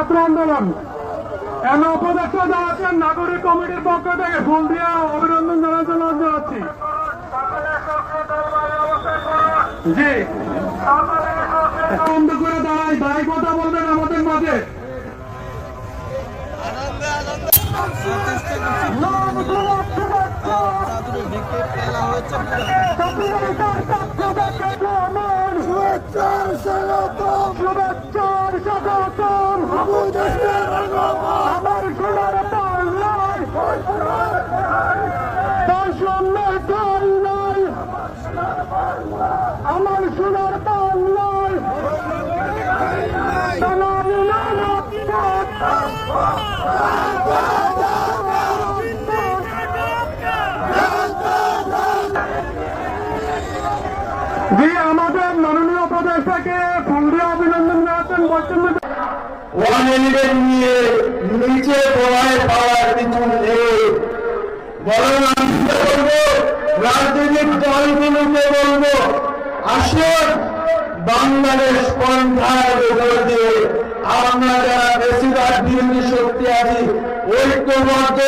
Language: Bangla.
ছাত্র আন্দোলন। এমন উপদেষ্টা জানাচ্ছেন নাগরিক কমিটির পক্ষ থেকে ফুল দিয়ে অভিনন্দন জানার জন্য জানাচ্ছি জি। বন্ধ করে দাঁড়াই কথা বলবেন আমাদের মাঝে। বৈষম্যের দল নয় আমার সোনার সোনার জি আমাদের মাননীয় উপদেষ্টাকে ফুল দিয়ে অভিনন্দন জানাচ্ছেন নিয়ে নিচে বলব রাজনৈতিক দলগুলোকে বলব আসুন বাংলাদেশ আমরা যারা বেশিরভাগ বিরোধী শক্তি আছি ঐক্যবদ্ধ